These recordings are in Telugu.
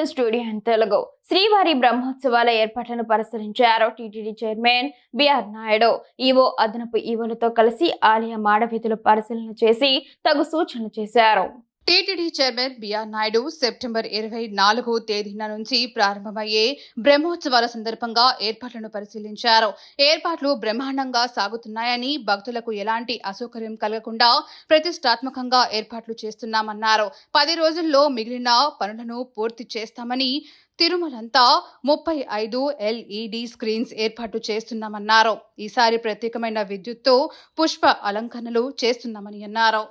టు స్టూడియో అండ్ తెలుగు శ్రీవారి బ్రహ్మోత్సవాల ఏర్పాట్లను పరిశీలించారు TTD chairman BR Naidu. EO అదనపు ఈవోలతో కలిసి ఆలయ మాడవీధులు పరిశీలన చేసి తగు సూచనలు చేశారు. TTD chairman BR Naidu September ఇరవై నాలుగు తేదీన నుంచి ప్రారంభమయ్యే బ్రహ్మోత్సవాల సందర్భంగా ఏర్పాట్లను పరిశీలించారు. ఏర్పాట్లు బ్రహ్మాండంగా సాగుతున్నాయని భక్తులకు ఎలాంటి అసౌకర్యం కలగకుండా ప్రతిష్టాత్మకంగా ఏర్పాట్లు చేస్తున్నామన్నారు. పది రోజుల్లో మిగిలిన పనులను పూర్తి చేస్తామని తిరుమలంతా ముప్పై ఐదు ఎల్ఈడి స్క్రీన్స్ ఏర్పాటు చేస్తున్నామన్నారు. ఈసారి ప్రత్యేకమైన విద్యుత్తో పుష్ప అలంకరణలు చేస్తున్నామని అన్నారు.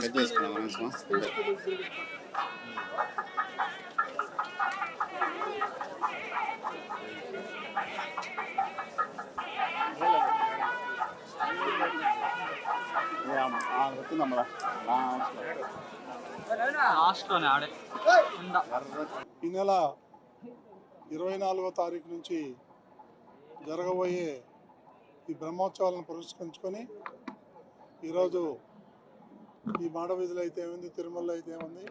కట్ చేసుకున్నాం ఈ నెల ఇరవై నాలుగో తారీఖు నుంచి జరగబోయే ఈ బ్రహ్మోత్సవాలను పురస్కరించుకొని ఈరోజు ఈ మాడవీధులు అయితే ఏముంది తిరుమలలో అయితే ఏముంది?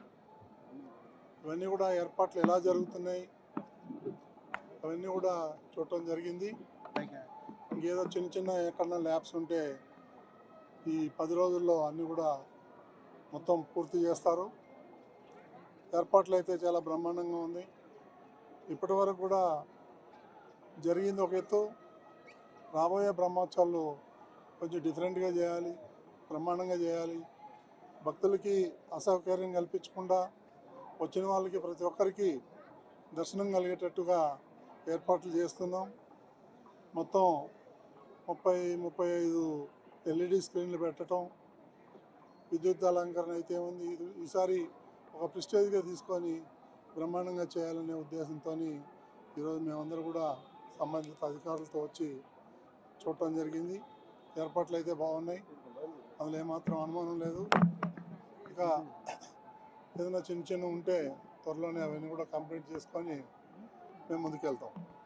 ఇవన్నీ కూడా ఏర్పాట్లు ఎలా జరుగుతున్నాయి? అవన్నీ కూడా చూడటం జరిగింది. ఇంకేదో చిన్న చిన్న ఎక్కడన్నా ల్యాబ్స్ ఉంటే ఈ పది రోజుల్లో అన్నీ కూడా మొత్తం పూర్తి చేస్తారు. ఏర్పాట్లు అయితే చాలా బ్రహ్మాండంగా ఉంది. ఇప్పటి వరకు కూడా జరిగింది ఒక ఎత్తు. రాబోయే బ్రహ్మోత్సవాలు కొంచెం డిఫరెంట్గా చేయాలి బ్రహ్మాండంగా చేయాలి. భక్తులకి అసౌకర్యం కల్పించకుండా వచ్చిన వాళ్ళకి ప్రతి ఒక్కరికి దర్శనం కలిగేటట్టుగా ఏర్పాట్లు చేస్తున్నాం. మొత్తం ముప్పై ముప్పై ఐదు ఎల్ఈడి స్క్రీన్లు పెట్టడం విద్యుత్ అలంకరణ అయితే ఉంది ఇది ఈసారి ఒక ప్రిస్టేజ్గా తీసుకొని బ్రహ్మాండంగా చేయాలనే ఉద్దేశంతో ఈరోజు మేమందరూ కూడా సంబంధిత అధికారులతో వచ్చి చూడటం జరిగింది. ఏర్పాట్లు అయితే బాగున్నాయి. అందులో ఏమాత్రం అనుమానం లేదు. ఇక ఏదైనా చిన్న చిన్న ఉంటే త్వరలోనే అవన్నీ కూడా కంప్లీట్ చేసుకొని మేము ముందుకెళ్తాం.